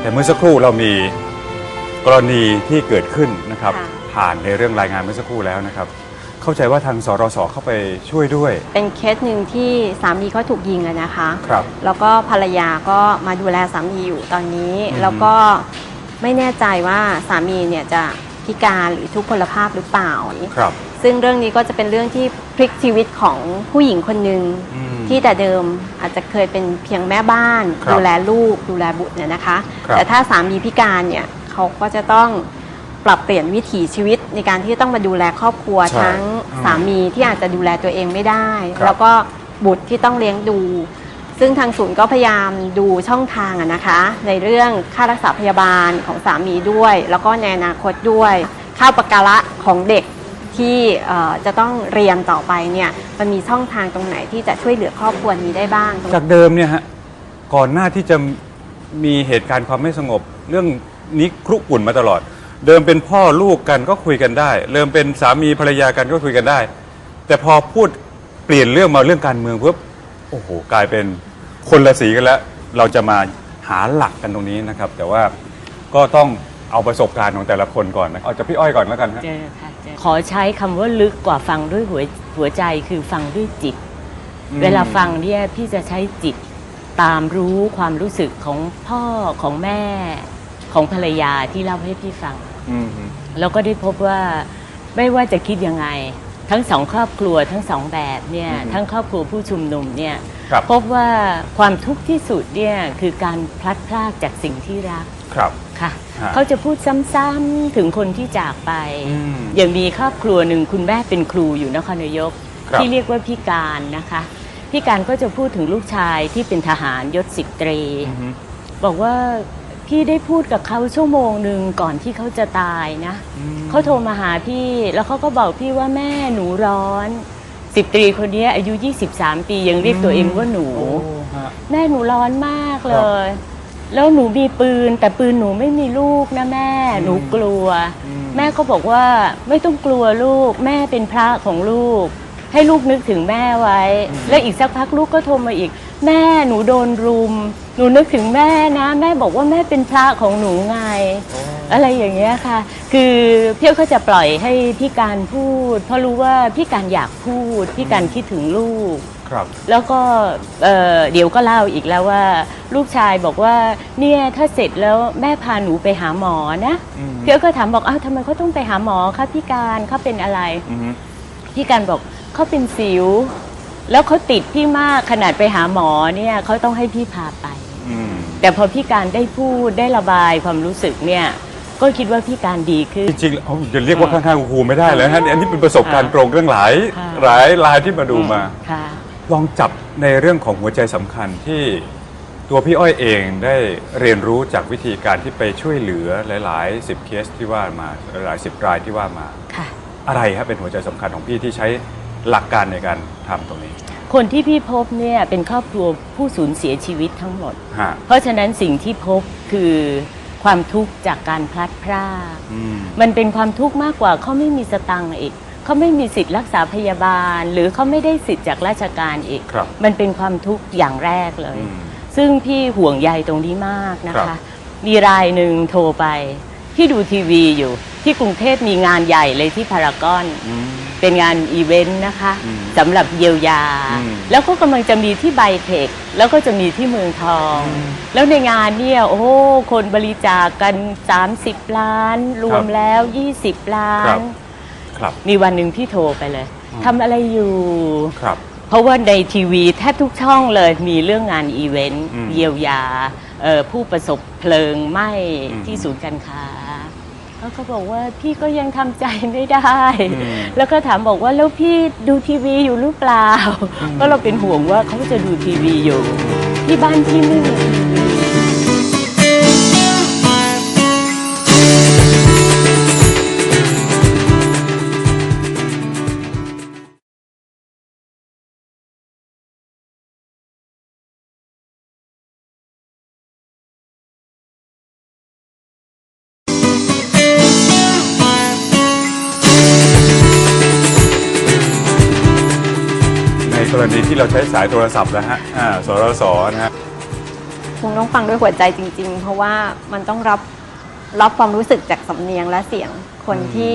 แต่เมื่อสักครู่เรามีกรณีที่เกิดขึ้นนะครับ ค่ะ ผ่านในเรื่องรายงานเมื่อสักครู่แล้วนะครับ เข้าใจว่าทางสรสเข้าไปช่วยด้วยเป็นเคสหนึ่งที่สามีเขาถูกยิงอะนะคะ ครับ แล้วก็ภรรยาก็มาดูแลสามีอยู่ตอนนี้ อืม แล้วก็ไม่แน่ใจว่าสามีเนี่ยจะพิการหรือทุพพลภาพหรือเปล่า ครับ ซึ่งเรื่องนี้ก็จะเป็นเรื่องที่พลิกชีวิตของผู้หญิงคนหนึ่งอืม ที่แต่เดิมอาจจะเคยเป็นเพียงแม่บ้าน ครับดูแลลูก ดูแลบุตรเนี่ยนะคะ ครับ แต่ถ้าสามีพิการเนี่ยเขาก็จะต้องปรับเปลี่ยนวิถีชีวิตในการที่ต้องมาดูแลครอบครัวใช่ทั้งอืมสามีที่อาจจะดูแลตัวเองไม่ได้ ครับ แล้วก็บุตรที่ต้องเลี้ยงดู ซึ่งทางศูนย์ก็พยายามดูช่องทางอะนะคะ ในเรื่องค่ารักษาพยาบาลของสามีด้วย แล้วก็ในอนาคตด้วย ค่าอุปการะของเด็ก ที่เอ่อจะต้องเรียนต่อไปเนี่ยมันมีช่องทางตรงไหนที่จะช่วยเหลือครอบครัวนี้ได้บ้างตรงจากเดิมเนี่ยฮะก่อนหน้าที่จะมีเหตุการณ์ความไม่สงบ เรื่องนี้ครุกรุ่นมาตลอด เดิมเป็นพ่อลูกกันก็คุยกันได้ เริ่มเป็นสามีภรรยากันก็คุยกันได้ แต่พอพูดเปลี่ยนเรื่องมาเรื่องการเมืองปุ๊บโอ้โหกลายเป็นคนละสีกันแล้ว เราจะมาหาหลักกันตรงนี้นะครับ แต่ว่าก็ต้องเอาประสบการณ์ของแต่ละคนก่อนนะเอาจากพี่อ้อยก่อนแล้วกันฮะ เจอค่ะเจอ ขอใช้คำว่าลึกกว่าฟังด้วยหัวหัวใจคือฟังด้วยจิตอืมเวลาฟังเนี่ยพี่จะใช้จิตตามรู้ความรู้สึกของพ่อของแม่ของภรรยาที่เล่าให้พี่ฟังอืมแล้วก็ได้พบว่าไม่ว่าจะคิดยังไง ทั้งสองครอบครัวทั้งสองแบบเนี่ยอืมทั้งครอบครัวผู้ชุมนุมเนี่ยครับพบว่าความทุกข์ที่สุดเนี่ยคือการพลัดพรากจากสิ่งที่รักครับ ค่ะ ฮะเขาจะพูดซ้ำๆถึงคนที่จากไป อืมอย่างมีครอบครัวหนึ่งคุณแม่เป็นครูอยู่นครนายก ครับ ที่เรียกว่าพี่การนะคะ พี่การก็จะพูดถึงลูกชายที่เป็นทหารยศสิบตรี อือฮึ บอกว่าพี่ได้พูดกับเขาชั่วโมงหนึ่งก่อนที่เขาจะตายนะอืม เขาโทรมาหาพี่ แล้วเขาก็บอกพี่ว่าแม่หนูร้อนสิบตรีคนนี้อายุ 23 ปียังเรียกตัวเองว่าหนู โอ้ฮะ แม่หนูร้อนมากเลครับย แล้วหนูมีปืน แต่ปืนหนูไม่มีลูกนะแม่อืมหนูกลัวอืมแม่ก็บอกว่าไม่ต้องกลัวลูก แม่เป็นพระของลูก ให้ลูกนึกถึงแม่ไว้ แล้วอีกสักพักลูกก็โทรมาอีก แม่หนูโดนรุม หนูนึกถึงแม่นะ แม่บอกว่าแม่เป็นพระของหนูไง อะไรอย่างเงี้ยค่ะ คือเพี่ก็จะปล่อยให้พี่การพูด เพราะรู้ว่าพี่การอยากพูด พี่การคิดถึงลูก ครับ แล้วก็เอ่อเดี๋ยวก็เล่าอีกแล้วว่า ลูกชายบอกว่าเนี่ยถ้าเสร็จแล้วแม่พาหนูไปหาหมอนะอืม เพียวก็ถามบอกอ้าวทำไมเขาต้องไปหาหมอคะพี่การเขาเป็นอะไร อือฮึพี่การบอกเขาเป็นสิว แล้วเขาติดพี่มากขนาดไปหาหมอเนี่ยเขาต้องให้พี่พาไป อืมแต่พอพี่การได้พูดได้ระบายความรู้สึกเนี่ย ก็คิดว่าพี่การดีขึ้น จริงๆแล้วเอาจะเรียกว่าข้างๆครูไม่ได้แล้วฮะอันนี้เป็นประสบการณ์ค่ะตรงเรื่องหลายค่ะ หลายรายที่มาดูมา ค่ะ ลองจับในเรื่องของหัวใจสำคัญที่ตัวพี่อ้อยเองได้เรียนรู้จากวิธีการที่ไปช่วยเหลือหลายๆสิบเคสที่ว่ามาหลายสิบรายที่ว่ามา ค่ะ อะไรครับเป็นหัวใจสำคัญของพี่ที่ใช้หลักการในการทำตรงนี้คนที่พี่พบเนี่ยเป็นครอบครัวผู้สูญเสียชีวิตทั้งหมด ฮะเพราะฉะนั้นสิ่งที่พบคือความทุกข์จากการพลัดพราก อืม มันเป็นความทุกข์มากกว่าเขาไม่มีสตังค์อีก เขาไม่มีสิทธิ์รักษาพยาบาล หรือเขาไม่ได้สิทธิ์จากราชการอีก ครับมันเป็นความทุกข์อย่างแรกเลย อืม ซึ่งพี่ห่วงใยตรงนี้มากนะครัคะ บ มีรายหนึ่งโทรไป ที่ดูทีวีอยู่ ที่กรุงเทพมีงานใหญ่เลยที่พารากอน อืม เป็นงานอีเวนต์นะคะอืมสำหรับเยียวยา อืมแล้วก็กำลังจะมีที่ไบเทค แล้วก็จะมีที่เมืองทองอืมแล้วในงานเนี่ย โอ้โหคนบริจาคกัน 30 ล้าน รวมแล้ว 20 ล้าครันบ ครับ มีวันหนึ่งพี่โทรไปเลยอืมทำอะไรอยู่ ครับ เพราะว่าในทีวีแทบทุกช่องเลยมีเรื่องงานอีเวนต์อืมเยียวยาเอ่อผู้ประสบเพลิงไหม้อืมที่ศูนย์การค้าแล้วก็บอกว่าพี่ก็ยังทำใจไม่ได้ อืมแล้วก็ถามบอกว่าแล้วพี่ดูทีวีอยู่หรือเปล่าเพราะเราเป็นห่วงว่าเขาจะดูทีวีอยู่ ที่บ้านพี่ไม่มีทีวี รณีที่เราใช้สายโทรศัพท์นะฮะอ่าสรสนะฮะ คงต้องฟังด้วยหัวใจจริง ๆ เพราะว่ามันต้องรับรับความรู้สึกจากสำเนียงและเสียงคนอืมที่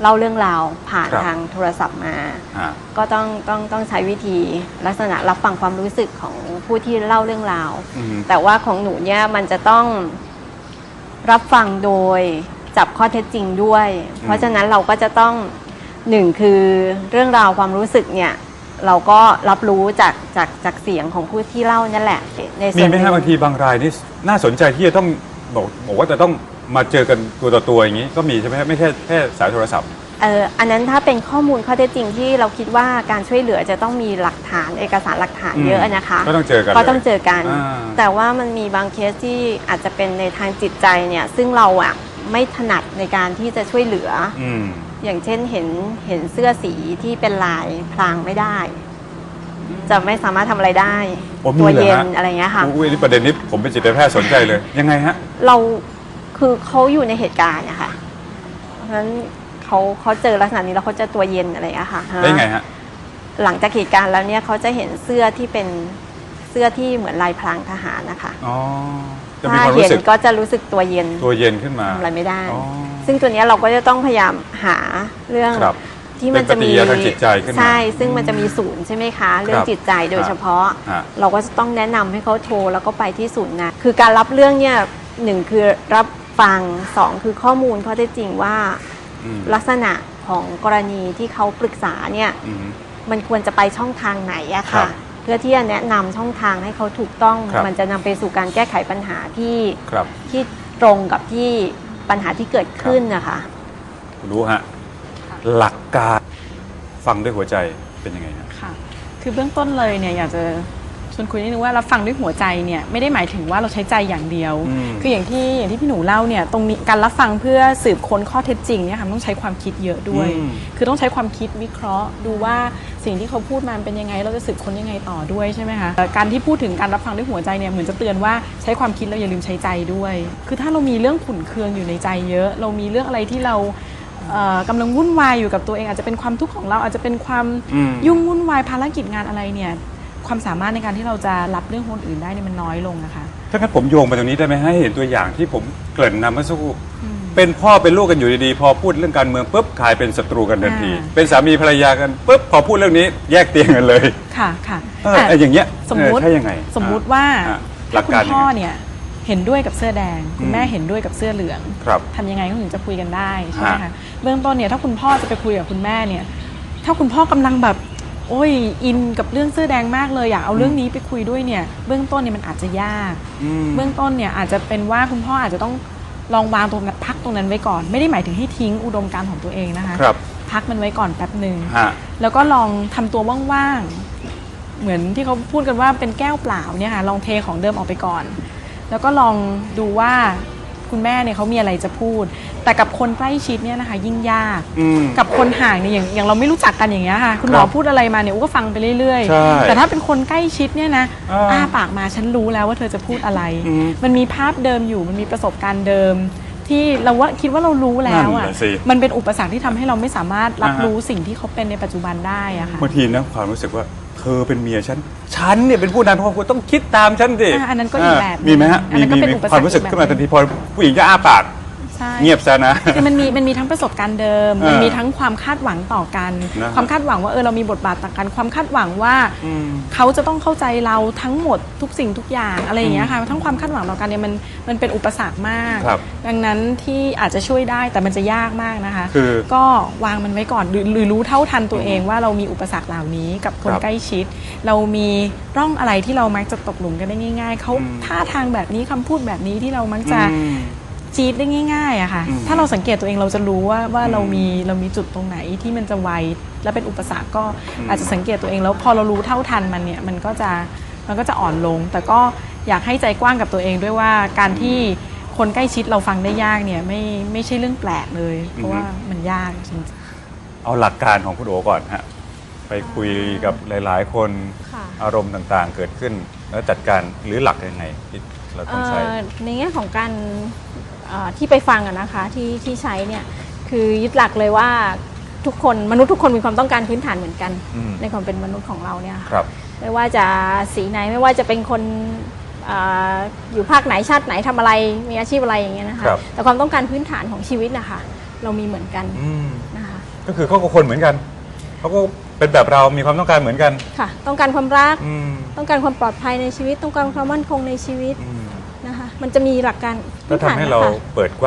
เล่าเรื่องราวผ่านครับ ทางโทรศัพท์มา อ่า ก็ต้องต้องต้องใช้วิธีลักษณะรับฟังความรู้สึกของผู้ที่เล่าเรื่องราว อืม แต่ว่าของหนูเนี่ยมันจะต้องรับฟังโดยจับข้อเท็จจริงด้วยอืมเพราะฉะนั้นเราก็จะต้องหนึ่งคือเรื่องราวความรู้สึกเนี่ย เราก็รับรู้จากจากจากเสียงของผู้ที่เล่านั่นแหละในส่มีวนไหมนึ่ฮะบางทีบางรายนี่น่าสนใจที่จะต้องบอกบอกว่าจะต้องมาเจอกันตัวต่อตัวอย่างนี้ก็มีใช่ไหมฮะไม่แค่แค่สายโทรศัพท์ เอออันนั้นถ้าเป็นข้อมูลข้อเท็จจริงที่เราคิดว่าการช่วยเหลือจะต้องมีหลักฐานเอกสารหลักฐานอืมเยอะนะคะก็ต้องเจอกันก็ต้องลยเจอกัน อ่า แต่ว่ามันมีบางเคสที่อาจจะเป็นในทางจิตใจเนี่ยซึ่งเราอะไม่ถนัดในการที่จะช่วยเหลือ อืม อย่างเช่นเห็นเห็นเสื้อสีที่เป็นลายพรางไม่ได้ จะไม่สามารถทำอะไรได้ โอ้มีตัวเหรอเย็นฮะอะไรเงี้ยค่ะ อุ้ยอันนี้ประเด็นนี้ผมเป็นจิตแพทย์สนใจเลย ยังไงฮะ เราคือเขาอยู่ในเหตุการณ์นะคะเพราะฉะนั้นเขาเขาเจอลักษณะนี้แล้วเขาจะตัวเย็นอะไรเงี้ยค่ะได้ไงฮะ หลังจากเหตุการณ์แล้วเนี่ยเขาจะเห็นเสื้อที่เป็นเสื้อที่เหมือนลายพรางทหารนะคะอ๋อ จะมีถ้าความเห็รู้นสึกก็จะรู้สึกตัวเย็นตัวเย็นขึ้นมาทำอะไรไม่ได้ อ๋อ ซึ่งตัวเนี้ยเราก็จะต้องพยายามหาเรื่อง ครับ ที่มันจะมีเป็นปฏิกิริยาทางจิตใจขึ้นมาใช่ ซึ่งมันจะมีศูนย์ใช่ไหมคะ เรื่องครับจิตใจโดยเฉพาะ ฮะ เราก็จะต้องแนะนำให้เขาโทรแล้วก็ไปที่ศูนย์นะคือการรับเรื่องเนี่ยหนึ่งคือรับฟังสองคือข้อมูลข้อเท็จจริงว่าอืมลักษณะของกรณีที่เขาปรึกษาเนี่ยอืม มันควรจะไปช่องทางไหนอะครัค่ะ บเพื่อที่จะแนะนำช่องทางให้เขาถูกต้อง ครับ มันจะนำไปสู่การแก้ไขปัญหาที่ ครับ ที่ตรงกับที่ ปัญหาที่เกิดขึ้นนะคะ รู้ฮะ หลักการฟังด้วยหัวใจเป็นยังไงฮะ ค่ะ คือเบื้องต้นเลยเนี่ยอยากจะช วนคุยนิดนึงว่ารับฟังด้วยหัวใจเนี่ยไม่ได้หมายถึงว่าเราใช้ใจอย่างเดียว อืม คืออย่างที่อย่างที่พี่หนูเล่าเนี่ยตรงนี้การรับฟังเพื่อสืบค้นข้อเท็จจริงเนี่ยค่ะมันต้องใช้ความคิดเยอะด้วย อืม คือต้องใช้ความคิดวิเคราะห์ ดูว่าสิ่งที่เขาพูดมาเป็นยังไง เราจะสืบค้นยังไงต่อด้วยใช่ไหมคะเอ่อการที่พูดถึงการรับฟังด้วยหัวใจเนี่ยเหมือนจะเตือนว่าใช้ความคิดเราอย่าลืมใช้ใจด้วย คือถ้าเรามีเรื่องขุ่นเคืองอยู่ในใจเยอะ เรามีเรื่องอะไรที่เราเอ่อกำลังวุ่นวายอยู่กับตัวเองอาจจะเป็นความทุกข์ของเราอาจจะเป็นความอืม ยุ่งวุ่นวายภารกิจงานอะไรเนี่ย ความสามารถในการที่เราจะรับเรื่องคนอื่นได้เนี่ยมันน้อยลงนะคะ ถ้างั้นผมโยงไปตรงนี้ได้ไหมให้เห็นตัวอย่างที่ผมเกริ่นนำเมื่อสักครู่เป็นพ่อเป็นลูกกันอยู่ดีๆ พอพูดเรื่องการเมืองปุ๊บกลายเป็นศัตรูกันทันที อ่า เป็นสามีภรรยากันปุ๊บพอพูดเรื่องนี้แยกเตียงกันเลยค่ะค่ะเอออะไอ้อย่างเงี้ยสมมุติเออใช่ยังไงสมมุติว่าอะหลัถ้ากคุณการยังพ่อไง เนี่ยเห็นด้วยกับเสื้อแดง คุอืณมแม่เห็นด้วยกับเสื้อเหลือง ครับ ทำยังไงก็ถึงจะคุยกันได้ใช่ไหมฮะ คะเบื้องต้นเนี่ยถ้าคุณพ่อจะไปคุยกับคุณแม่เนี่ย ถ้าคุณพ่อกำลังแบบ โอ้ยอินกับเรื่องเสื้อแดงมากเลยอยากเอาเรื่องนี้ไปคุยด้วยเนี่ย เบื้องต้นเนี่ยมันอาจจะยากอืมเบื้องต้นเนี่ยอาจจะเป็นว่าคุณพ่ออาจจะต้องลองวางตรงนั้นพักตรงนั้นไว้ก่อน ไม่ได้หมายถึงให้ทิ้งอุดมการณ์ของตัวเองนะคะครับพักมันไว้ก่อนแป๊บหนึ่งฮะ แล้วก็ลองทำตัวว่างๆ เหมือนที่เขาพูดกันว่าเป็นแก้วเปล่าเนี่ยค่ะลองเทของเดิมออกไปก่อน แล้วก็ลองดูว่า คุณแม่เนี่ยเขามีอะไรจะพูด แต่กับคนใกล้ชิดเนี่ยนะคะ ยิ่งยาก อืม กับคนห่างเนี่ยอย่างอย่างเราไม่รู้จักกันอย่างเงี้ยค่ะ คุณหมอครับพูดอะไรมาเนี่ยอูก็ฟังไปเรื่อยใช่แต่ถ้าเป็นคนใกล้ชิดเนี่ยนะอ่าอ้าปากมาฉันรู้แล้วว่าเธอจะพูดอะไร อืมมันมีภาพเดิมอยู่มันมีประสบการณ์เดิม ที่เราว่าคิดว่าเรารู้แล้วอะนั่นน่ะสิมันเป็นอุปสรรคที่ทำให้เราไม่สามารถรับอ่าฮะ รู้สิ่งที่เขาเป็นในปัจจุบันได้อะค่ะ บางทีนะความรู้สึกว่า เธอเป็นเมียฉัน ฉันเนี่ยเป็นผู้นำครอบครัวต้องคิดตามฉันดิอ่าอันนั้นก็อีกแบบหนึ่งมีไหมฮะอันนั้นก็มีเป็นมีอุปสรรคความรู้สึกอีกแบบขึ้นมาหนึ่ทังนทีพอผู้หญิงจะอ้าปาก ใช่ เงียบซะนะ คือมันมีมันมีทั้งประสบการณ์เดิม เออมันมีทั้งความคาดหวังต่อกันนะฮะความคาดหวังว่าเออเรามีบทบาทต่างกัน ความคาดหวังว่าอืม เขาจะต้องเข้าใจเราทั้งหมดทุกสิ่งทุกอย่างอะไรอย่างเงี้ยค่ะทั้งความคาดหวังต่อกันเนี่ยมันมันเป็นอุปสรรคมาก ครับดังนั้นที่อาจจะช่วยได้แต่มันจะยากมากนะคะ คือก็วางมันไว้ก่อนหรือหรือรู้เท่าทันตัวเองว่าเรามีอุปสรรคเหล่านี้กับคนครับใกล้ชิด เรามีร่องอะไรที่เรามักจะตกหลุมกันได้ง่าย ๆเขาอืม ท่าทางแบบนี้คำพูดแบบนี้ที่เรามักจะ อืม จี๊ดได้ง่ายๆอะค่ะ อืม ถ้าเราสังเกตตัวเองเราจะรู้ว่าว่าอืมเรามีเรามีจุดตรงไหนที่มันจะไวและเป็นอุปสรรคก็อืมอาจจะสังเกตตัวเองแล้วพอเรารู้เท่าทันมันเนี่ยมันก็จะมันก็จะอ่อนลง แต่ก็อยากให้ใจกว้างกับตัวเองด้วยว่าการที่คนใกล้ชิดเราฟังได้ยากเนี่ยไม่ไม่ใช่เรื่องแปลกเลย เพราะว่ามันยากจริงๆ เอาหลักการของคุณโอก่อนฮะไปคุยกับหลาย ๆ คนค่ะ อารมณ์ต่างๆ เกิดขึ้น แล้วจัดการหรือหลักยังไงที่เราต้องใช้ เอ่อในแง่ของการเอ่อ ที่ไปฟังอะนะคะที่ที่ใช้เนี่ยคือยึดหลักเลยว่าทุกคนมนุษย์ทุกคนมีความต้องการพื้นฐานเหมือนกัน อืม ในความเป็นมนุษย์ของเราเนี่ยค่ะครับ ไม่ว่าจะสีไหนไม่ว่าจะเป็นคนอ่าอยู่ภาคไหนชาติไหนทำอะไรมีอาชีพอะไรอย่างเงี้ยนะคะครับ แต่ความต้องการพื้นฐานของชีวิตนะคะเรามีเหมือนกันอืมนะคะก็คือเขาก็คนเหมือนกันเขาก็เป็นแบบเรามีความต้องการเหมือนกัน ค่ะ ต้องการความรัก อืม ต้องการความปลอดภัยในชีวิต ต้องการความมั่นคงในชีวิต อืมนะคะ มันจะมีหลักการแล้วทำให้เราเปิดกว้าง